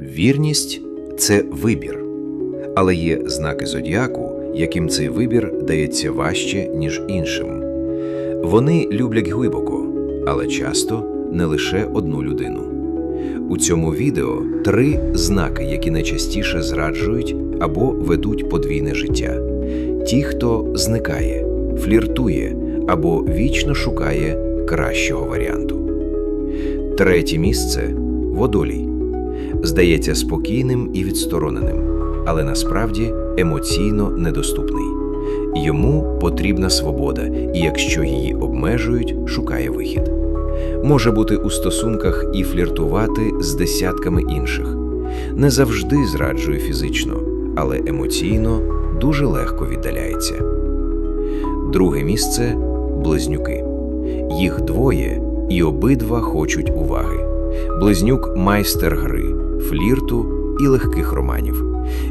Вірність це вибір. Але є знаки зодіаку, яким цей вибір дається важче, ніж іншим. Вони люблять глибоко, але часто не лише одну людину. У цьому відео три знаки, які найчастіше зраджують або ведуть подвійне життя: ті, хто зникає, фліртує або вічно шукає кращого варіанту. Третє місце водолій. Здається спокійним і відстороненим, але насправді емоційно недоступний. Йому потрібна свобода, і якщо її обмежують, шукає вихід. Може бути у стосунках і фліртувати з десятками інших. Не завжди зраджує фізично, але емоційно дуже легко віддаляється. Друге місце близнюки. Їх двоє, і обидва хочуть уваги. Близнюк майстер гри, флірту і легких романів.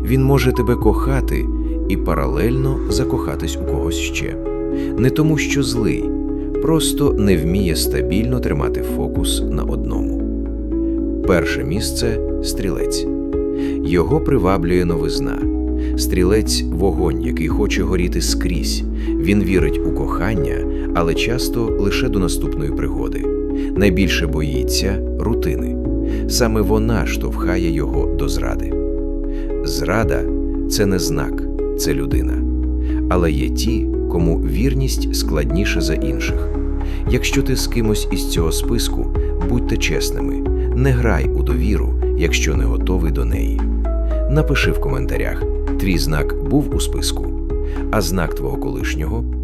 Він може тебе кохати і паралельно закохатись у когось ще. Не тому, що злий, просто не вміє стабільно тримати фокус на одному. Перше місце стрілець. Його приваблює новизна. Стрілець вогонь, який хоче горіти скрізь. Він вірить у кохання, але часто лише до наступної пригоди. Найбільше боїться рутини. Саме вона штовхає його до зради. Зрада це не знак, це людина. Але є ті, кому вірність складніше за інших. Якщо ти з кимось із цього списку, будьте чесними, не грай у довіру, якщо не готовий до неї. Напиши в коментарях, твій знак був у списку, а знак твого колишнього